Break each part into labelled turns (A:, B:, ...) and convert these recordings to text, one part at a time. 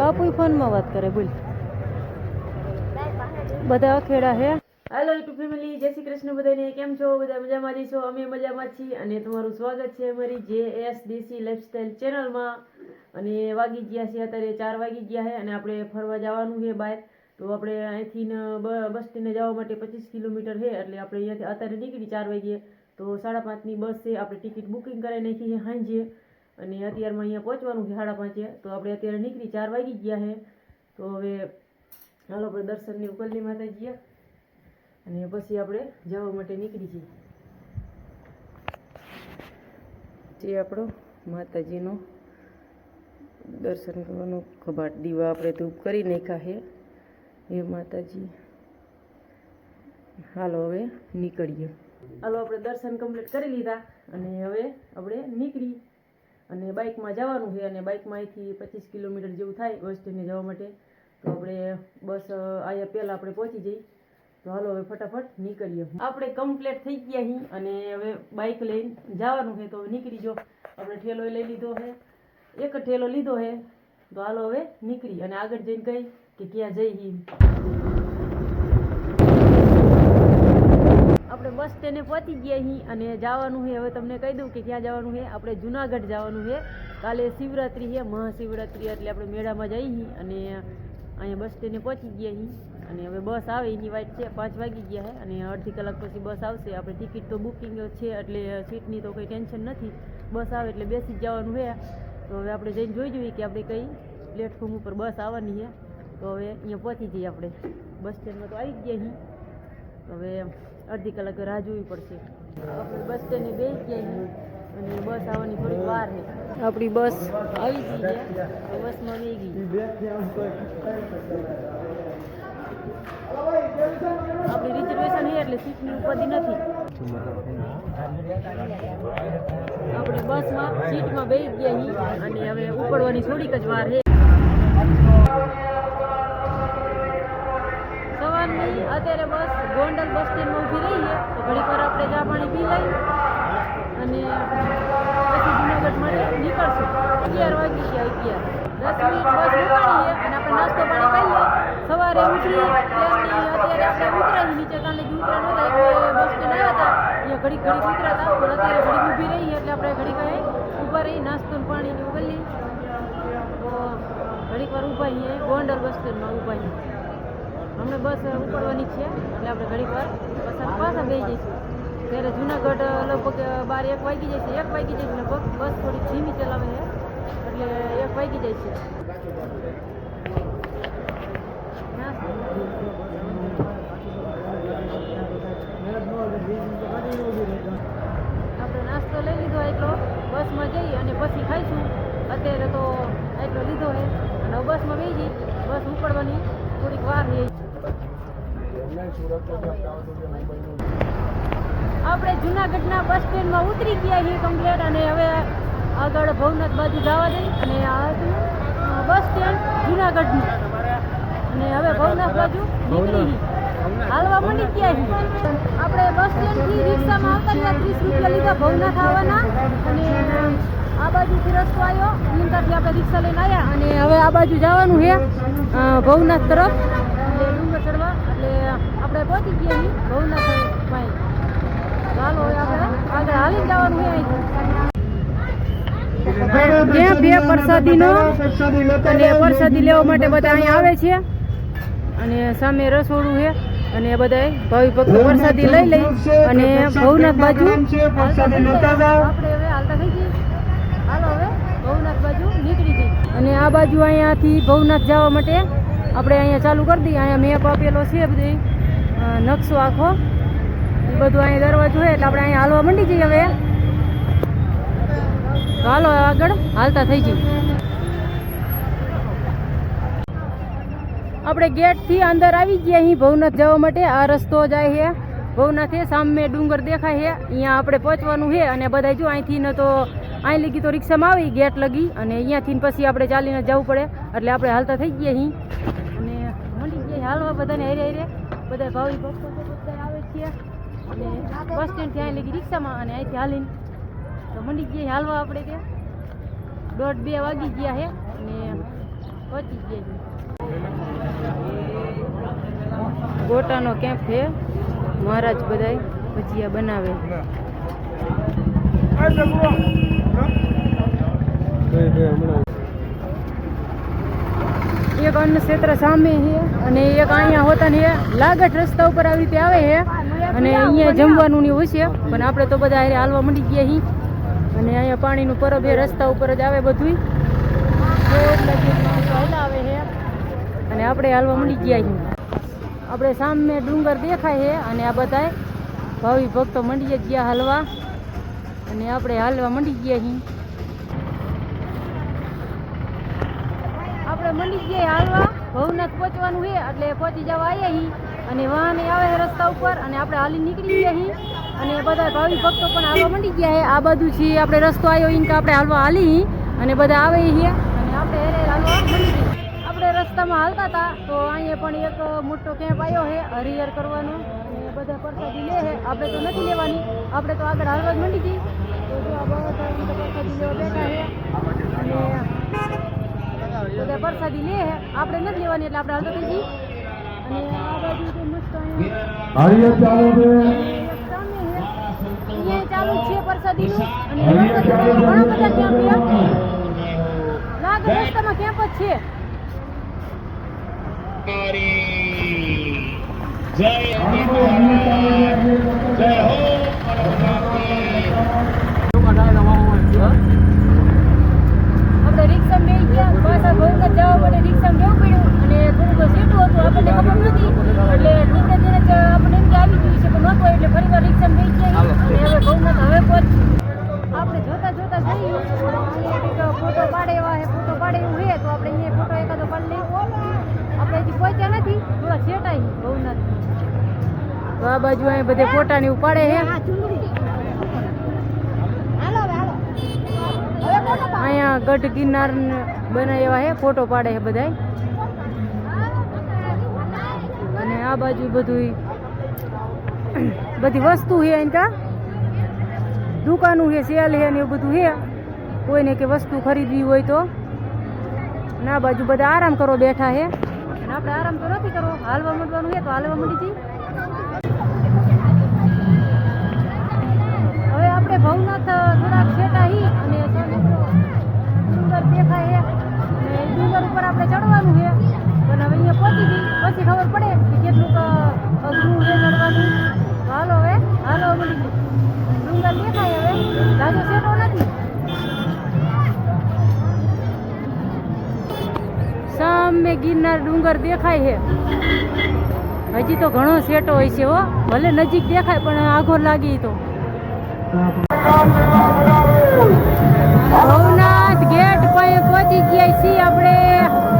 A: બાપુ ફોનમાં વાત કરે, બોલ. બધા ખેડા હે? હેલો યુટ્યુબ ફેમિલી જય શ્રી કૃષ્ણ બધાને. કેમ છો? બધા મજામાં છો? અમે મજામાં છીએ અને તમારું સ્વાગત છે અમારી જે એસ દેસી લાઈફસ્ટાઈલ ચેનલમાં અને વાગી ગયા છે અત્યારે ચાર વાગી ગયા છે અને આપણે ફરવા જવાનું છે બહાર. તો આપણે અહીંથી બસ સ્ટેન્ડે જવા માટે પચીસ કિલોમીટર છે એટલે આપણે અહીંયાથી અત્યારે નીકળી ચાર વાગ્યે. તો સાડા પાંચની બસ છે, આપણે ટિકિટ બુકિંગ કરાવી નાખી છે સાંજે અને અત્યારમાં અહીંયા પહોંચવાનું છે સાડા પાંચે. તો આપણે અત્યારે નીકળી ચાર વાગી ગયા છે. તો હવે હાલો આપણે દર્શનની ઉકલની માતાજીએ અને પછી આપણે જવા માટે નીકળી છીએ જે આપણો માતાજીનો દર્શન કરવાનો કબાટ દીવા આપણે ધૂપ કરી નાખ્યા છે. એ માતાજી. હાલો હવે નીકળીએ. હાલો આપણે દર્શન કમ્પ્લીટ કરી લીધા. અને હવે આપણે નીકળી અને બાઇકમાં જવાનું છે અને બાઇકમાં અહીંથી પચીસ કિલોમીટર જેવું થાય વસ્તીને જવા માટે. તો આપણે બસ અહીંયા પહેલાં આપણે પહોંચી જઈએ. તો હાલો હવે ફટાફટ નીકળીએ. આપણે કમ્પ્લીટ થઈ ગયા અહીં અને હવે બાઇક લઈને જવાનું છે. તો હવે નીકળી જો આપણે ઠેલો લઈ લીધો છે. એક ઠેલો લીધો છે. તો હાલો હવે નીકળી અને આગળ જઈને કહી કે ક્યાં જઈ હી આપણે બસ સ્ટેન્ડે પહોંચી ગયા અહીં અને જવાનું છે. હવે તમને કહી દઉં કે ક્યાં જવાનું છે. આપણે જુનાગઢ જવાનું છે. કાલે શિવરાત્રિ છે, મહાશિવરાત્રી એટલે આપણે મેળામાં જઈએ અને અહીંયા બસ સ્ટેન્ડે પહોંચી ગયા અહીં. અને હવે બસ આવે, એની વાઇટ છે, પાંચ વાગી ગયા છે અને અડધી કલાક પછી બસ આવશે. આપણે ટિકિટ તો બુકિંગ છે, એટલે સીટની તો કંઈ ટેન્શન નથી. બસ આવે એટલે બેસી જ જવાનું છે. તો હવે આપણે જઈને જોઈ જોઈએ કે આપણે કઈ પ્લેટફોર્મ ઉપર બસ આવવાની છે. તો હવે અહીંયા પહોંચી જઈએ આપણે. બસ સ્ટેન્ડમાં તો આવી જ ગયા અહીં. હવે અડધી કલાક રાહ જોવી પડશે. આપણે બસ સ્ટેન્ડે બે ગયા અને બસ આવવાની થોડીક વાર છે. આપણી બસ આવી ગઈ છે. બસમાં બેસી ગઈ. આપણી રિઝર્વેશન છે એટલે સીટની ઉપાધિ નથી. આપણે બસમાં સીટમાં બેસી ગયા છીએ અને હવે ઉપડવાની થોડીક જ વાર છે. નહીં અત્યારે બસ ગોંડલ બસ સ્ટેન્ડમાં તો ઘડીક વાર આપણે ચા પાણી પી લઈ અને પછી જુનાગઢ માટે નીકળશું. અગિયાર વાગી છે અગિયાર. દસ મિનિટ બસ રોકાણી અને આપણે નાસ્તો પાણી કરી સવારે ઉઠીએ ત્યારની અત્યારે આપણે ઉતરાય નીચે કાલે જ ઉતરા નહોતા બે બસ સ્ટેન્ડ આવ્યા હતા. અહીંયા ઘડીક ઘડીક ઉતરાતા પણ અત્યારે ઘડીક ઊભી રહી એટલે આપણે ઘડીક અહીં ઊભા રહી, નાસ્તો પાણી ને તો ઘડીક વાર ઊભા અહીંયા, ગોંડલ બસ સ્ટેન્ડમાં ઊભા છીએ અમને બસ ઉપડવાની છે એટલે આપણે ઘડીક વાર પાછા પાછા બેસી જઈશું. ત્યારે જુનાગઢ લગભગ બાર એક વાગી જશે એક વાગી જશે લગભગ. બસ થોડીક ધીમી ચલાવે છે. એટલે એક વાગી જાય છે. આપણે નાસ્તો લઈ લીધો એટલો બસમાં જઈ અને પછી ખાઈશું. અત્યારે તો એટલો લીધો છે. અને બસમાં બેસી. બસ ઉપડવાની થોડીક વાર છે. આપણે જુનાગઢના બસ સ્ટેન્ડમાં ઉતરી ગયા છીએ કમ્પ્લેટ અને હવે આગળ ભવનાથ બાજુ જવા દઈ અને આ બસ સ્ટેન્ડ જુનાગઢનું. અને હવે ભવનાથ બાજુ નીકળી. હાલવા મળી ગયા છીએ. આપણે બસ સ્ટેન્ડથી રિક્ષામાં આવતા ત્યાં ત્રીસ રૂપિયા લીધા ભવનાથ આવવાના. અને આ બાજુથી રસ્તો આવ્યો. લીંકાથી આપણે રિક્ષા લઈને આવ્યા. અને હવે આ બાજુ જવાનું છે ભવનાથ તરફ એટલે ડુંગર ચડવા એટલે આપણે પહોંચી ગયા છીએ ભવનાથ પાસે ચાલો હવે આપણે આગળ હાલી જવાનું છે ત્યાં બે પ્રસાદીનો અને પ્રસાદી લેવા માટે બધા અહીંયા આવે છે. અને સામે રસોડું છે. અને બધા ભાવિ ભક્તો પ્રસાદી લઈ લઈ અને ભવનાથ બાજુ આપણે હવે હાલતા થઈ જઈએ. હાલો હવે ભવનાથ બાજુ નીકળી જઈએ. અને આ બાજુ અહીંયાથી ભવનાથ જવા માટે આપણે અહીંયા ચાલુ કરી દઈએ. અહીંયા મેપ આપેલો છે બધી. નકશો આખો. એ બધું અહીં દરવાજો હોય એટલે આપણે અહીં હાલવા માંડી જઈએ હવે. હાલો આગળ હાલતા થઈ જઈએ. આપણે ગેટથી અંદર આવી ગયા, અહીં ભવનાથ જવા માટે. આ રસ્તો જાય છે. ભવનાથ છે સામે ડુંગર દેખાય છે. અહીંયા આપણે પહોંચવાનું છે અને બધા જો અહીંથી ન તો અહીં લગી તો રિક્ષામાં આવી ગેટ લગી અને અહીંયાથી પછી આપણે ચાલીને જવું પડે. એટલે આપણે હાલતા થઈ ગયા અહીં. અને મંડી ગયા, હાલવા બધાને હેરે હારે. બધા ભાવિ ભક્તો આવે છે. અને બસ સ્ટેન્ડ ત્યાં લગી રિક્ષામાં અને અહીંથી હાલીને તો મંડી ગયા હાલવા આપણે ત્યાં. દોઢ બે વાગી ગયા છે અને પહોંચી ગયા છે. ગોટાનો કેમ્પ છે મહારાજ બધાય ભજીયા બનાવે. એક અન્ન ક્ષેત્ર સામે છે અને એક અહીંયા હોતા ને લાગટ રસ્તા ઉપર આવી રીતે આવે છે અને અહીંયા જમવાનું ને હોય છે. પણ આપણે તો બધા હારે હાલવા મંડી ગયા હી અને અહીંયા પાણીનું પરબ એ રસ્તા ઉપર જ આવે બધું આવે છે. અને આપણે હાલવા મંડી ગયા હી આપણે સામે ડુંગર દેખાય છે અને આ બધા ભાવિ ભક્તો મંડી ગયા હાલવા. અને આપણે હાલવા મંડી ગયા છીએ. આપણે મંડી ગયા હાલવા. ભવનાથ પહોંચવાનું છે, એટલે પહોંચી જવા આવ્યા હી. અને વાહન આવે છે રસ્તા ઉપર, અને આપણે હાલી નીકળી ગયા હી. અને બધા ભાવિ ભક્તો પણ હાલવા મંડી ગયા છે આ બધું છે આપણે રસ્તો આવ્યો ઈન આપણે હાલવા હાલી અને બધા આવે છે અને આપણે હેરે હાલવા મંડી ગયા આપણે રસ્તામાં હાલતા હતા, તો અહીંયા પણ એક મોટો કેમ્પ આવ્યો છે હરિહર કરવાનો. અને બધા પરસાદી લે છે આપણે તો નથી લેવાની. આપણે તો આગળ હાલવા જ મંડી ગઈ તો આ બધા પરસાદી લેવા બેઠા છે અને બધા પ્રસાદી લે આપણે નથી લેવાની એટલે આપણે હાલતો થઈ અને આ બાજુ તો મસ્ત અહીંયા
B: ચાલુ છે.
A: પ્રસાદીનું અને ઘણા બધા કેમ્પ લાગે રસ્તામાં કેમ્પ જ છે.
C: જય જય હો
A: આપણે રિક્ષામાં બેસી ગયા પાછા ભવનાથ જવા માટે રિક્ષામાં બેવું પડ્યું? અને થોડુંક સેટું હતું આપણને ખબર નથી એટલે ધીરે ધીરે જ આપણને એમ કે આવી ગયું છે પણ નહોતું એટલે ફરી વાર રિક્ષામાં બેસી ગયા અને હવે ભવનાથ હવે પહોંચ આપણે જોતા જોતા જઈએ. ફોટો પાડે એવા ફોટો પાડે એવું છે તો આપણે અહીંયા ફોટો એકાદો પાડી લઈએ. આપણે હજી પહોંચ્યા નથી થોડા છેટાઈ ભવનાથ તો આ બાજુ અહીં બધે ફોટા ઉપાડે એવું ગઢ ગિરનાર બનાવ્યા છે ફોટો પાડે છે બધાય. અને આ બાજુ બધું બધી વસ્તુ છે કા? દુકાનું છે સેલ છે ને એવું બધું છે કોઈને કે વસ્તુ ખરીદવી હોય તો. ના બાજુ બધા આરામ કરો બેઠા છે આપણે આરામ તો નથી કરવો, હાલવા માંડવાનું છે તો હાલવા માંડી જઈ હવે આપણે ભવનાથ થોડાક છેટા હી અને ડુંગર દેખાય છે અને ડુંગર ઉપર આપણે ચડવાનું છે પણ હવે અહીંયા પહોંચી ગઈ પછી ખબર પડે કે કેટલુંક અઘરું છે ચડવાનું. હાલો હવે, હાલો મળી ડુંગર દેખાય હવે. લાજો છેટો નથી. સામે ગિરનાર ડુંગર દેખાય છે હજી તો ઘણો સેટો હોય છે હો. ભલે નજીક દેખાય, પણ આઘો લાગી તો. પહોંચી છીએ આપણે.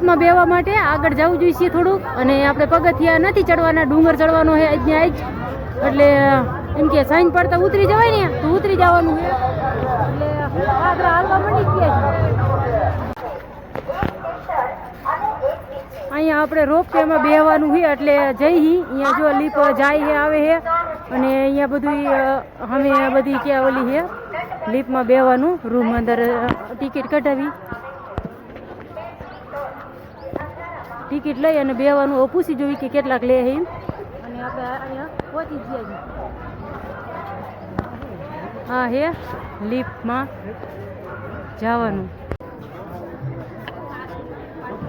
A: લીપમાં બેવા માટે આગળ જવું જોઈએ થોડુંક. અને આપણે પગથિયા નથી ચડવાના, ડુંગર ચડવાનો છે અહીંયા જ. એટલે, એમ કે સાઈન પડતા ઉતરી જવાય ને, તો ઉતરી જવાનું છે એટલે આગળ હાલવા મંડી ગયા અહીંયા આપણે રોપવેમાં બેહવાનું છે એટલે જઈ અહીંયા જો લીપ જાય છે આવે છે અને અહીંયા બધું અમે બધી ક્યાં ઓલી છે લીપમાં બેહવાનું, રૂમ અંદર ટિકિટ કઢાવી. ટિકિટ લઈ અને બેવાનું ઓપુસી જોઈ કે કેટલાક લે એમ. અને આપણે અહીંયા પહોંચી ગયા હા હે, લિફ્ટમાં જવાનું.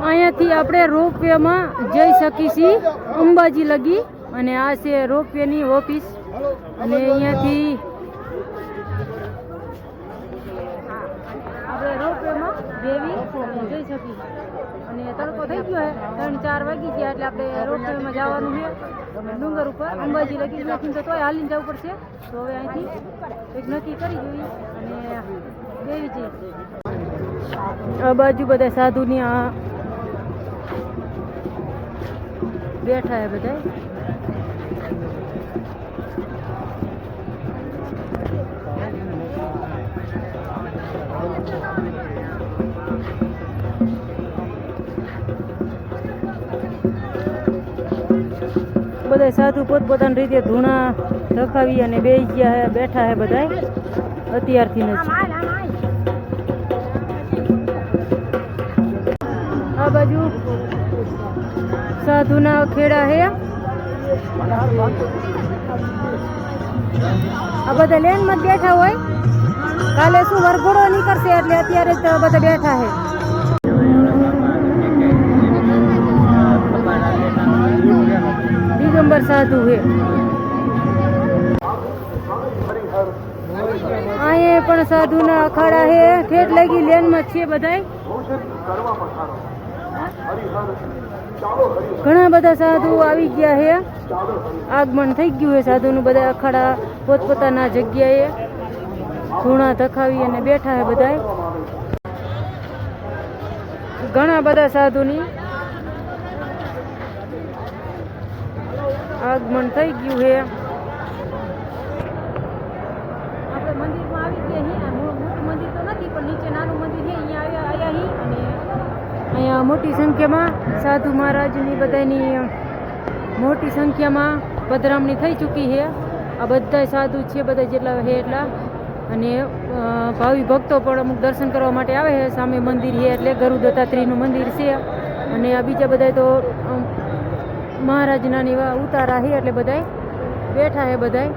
A: અહીંયાથી આપણે રોપવેમાં જઈ શકીશી અંબાજી લગી. અને આ છે રોપવેની ઓફિસ. અને અહીંયાથી રોપવેમાં બેવી જઈ શકીએ અને તડકો થઈ ગયો ત્રણ ચાર વાગી ગયા એટલે આપણે રોડ શોમાં જવાનું છે. ડુંગર ઉપર અંબાજી લગી નથી તો તોય હાલીને જવું પડશે. તો હવે અહીંથી એક નક્કી કરી જોઈએ અને દેવી છે. આ બાજુ બધા સાધુની આ બેઠા હે બધા બધા સાધુ પોતપોતાની રીતે ધૂણા ધખાવી અને બે ગયા હે, બેઠા હે બધા અત્યારથી જ આ બાજુ સાધુના ખેડા હે. આ બધા લેનમાં બેઠા હોય. કાલે શું વરઘોડો નીકળશે એટલે અત્યારે જ બધા બેઠા હે. સાધુ હે. અહીંયા પણ સાધુના અખાડા હે. ઠેઠ લાગી લેનમાં છે બધાય. ઘણા બધા સાધુ આવી ગયા છે આગમન થઈ ગયું હે સાધુનું બધા અખાડા પોતપોતાના જગ્યાએ. ધૂણા ધખાવી અને બેઠા હે બધાય. ઘણા બધા સાધુની આગમન થઈ ગયું છે. આપણે મંદિરમાં આવી ગયા છીએ. મોટું મંદિર તો નથી, પણ નીચે નાનું મંદિર છે. અહીંયા આવ્યા અહીંયા મોટી સંખ્યામાં સાધુ મહારાજની બધાની મોટી સંખ્યામાં પધરામણી થઈ ચૂકી છે. આ બધા સાધુ છે બધા જેટલા છે એટલા. અને ભાવિ ભક્તો પણ અમુક દર્શન કરવા માટે આવે છે. સામે મંદિર છે એટલે ગરુ મંદિર છે. અને આ બીજા બધા તો મહારાજના એવા ઉતારા છે એટલે બધાય બેઠા છે બધાય.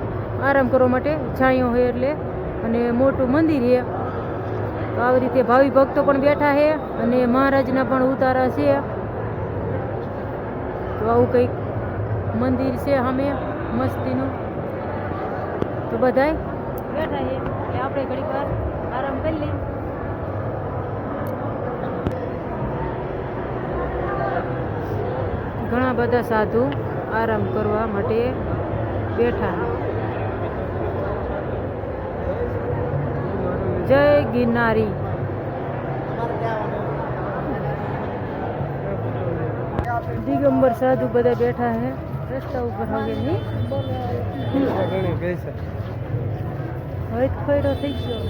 A: આરામ કરવા માટે છાંયો છે એટલે. અને મોટું મંદિર છે તો આવી રીતે ભાવિ ભક્તો પણ બેઠા છે અને મહારાજના પણ ઉતારા છે. તો આવું કંઈક મંદિર છે સામે, મસ્તીનું. તો બધાય બેઠા છે આપણે ઘડીક વાર આરામ કરી લઈએ. ઘણા બધા સાધુ આરામ કરવા માટે બેઠા. જય ગિરનારી. દિગંબર સાધુ બધા બેઠા હે. રસ્તા ઉપર હવે નહીં. હવે તો ખોયડો થઈ ગયો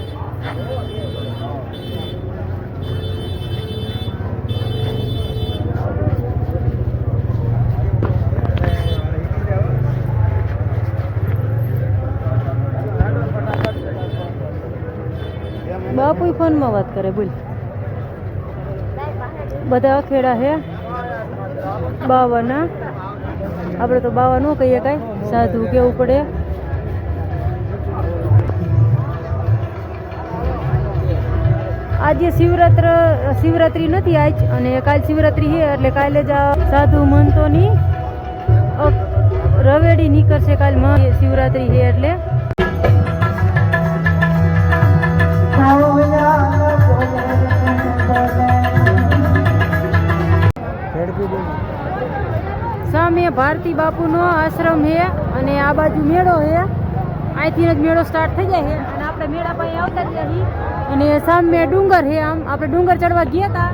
A: બાપુ ફોનમાં વાત કરે, બોલ. બધા અખેડા હે? બાવાના? આપણે તો બાવા ન કહીએ કાંઈ. સાધુ કેવું પડે? આજે શિવરાત્ર, શિવરાત્રી નથી આજ, અને કાલ શિવરાત્રી છે, એટલે કાલે જ સાધુ મંતોની રવેડી નીકળશે કાલ શિવરાત્રી છે, એટલે સામે ભારતી બાપુનો આશ્રમ છે અને આ બાજુ મેળો છે અહીંથી જ મેળો સ્ટાર્ટ થઈ જાય છે અને આપણે મેળા પાસે આવતા છીએ અને સામે ડુંગર છે આમ. આપણે ડુંગર ચડવા ગયા હતા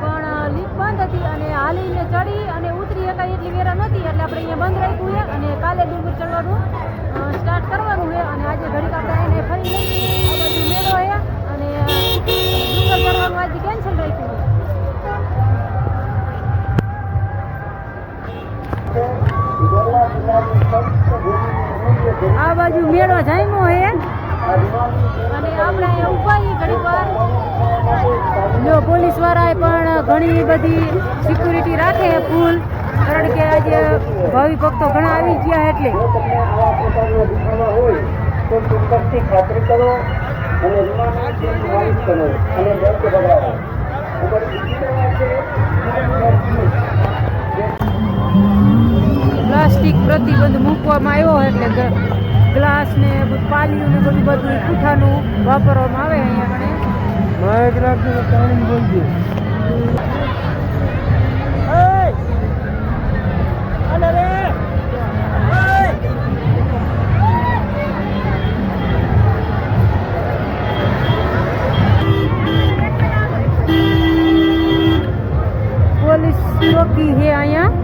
A: પણ લીફ બંધ હતી અને હાલીને ચડી અને ઉતરી શકાય એટલી વેરા નહોતી. એટલે આપણે અહીંયા બંધ રાખ્યું છે અને કાલે ડુંગર ચડવાનું સ્ટાર્ટ કરવાનું છે અને આજે ઘડીક આપણે એને ફરી આ બાજુ મેળો છે અને ડુંગર ચડવાનું આજે કેન્સલ રાખ્યું આ બાજુ મેળો જામ્યો હે અને આપણે ઊભા છીએ વાર. જો પોલીસ વાળાએ પણ ઘણી બધી સિક્યુરિટી રાખે ફૂલ કારણ કે આજે ભાવિ ભક્તો ઘણા આવી ગયા એટલે.
B: ખાતરી કરો
A: પ્લાસ્ટિક પ્રતિબંધ મૂકવામાં આવ્યો એટલે ગ્લાસ ને પાલીયું ને બધું બધું પૂઠાનું વાપરવામાં આવે અહીંયા મને અરે પોલીસ ચોકી છે અહીંયા.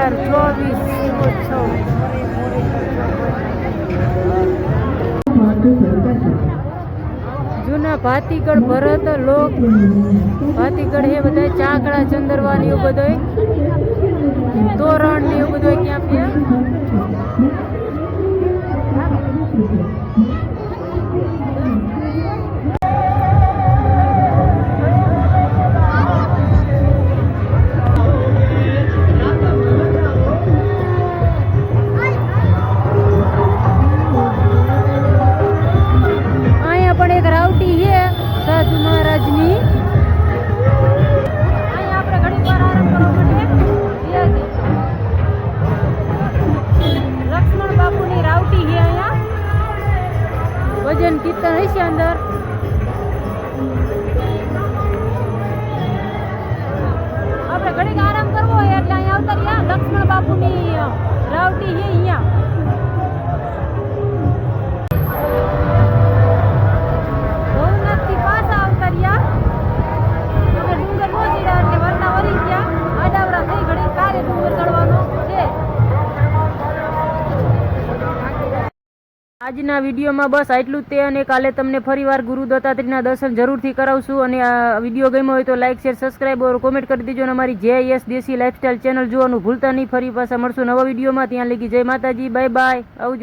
A: હજાર ચોવીસ જૂના ભાતીગઢ ભરત, લોક ભાતીગઢ એ બધા ચાકડા ચંદરવા ને એવું બધો તોરણ ને એવું બધું ક્યાં આજના વિડીયોમાં બસ આટલું જ તે અને કાલે તમને ફરીવાર ગુરુ દત્તાત્રીના દર્શન જરૂરથી કરાવશું. અને આ વીડિયો ગમ્યો હોય તો લાઇક શેર સબસ્ક્રાઈબ ઓર કોમેન્ટ કરી દેજો અને અમારી જે યસ દેશી લાઇફસ્ટાઇલ ચેનલ જોવાનું ભૂલતા નહીં. ફરી પાછા મળશું નવા વિડીયોમાં. ત્યાં લગી જય માતાજી. બાય બાય આવજો.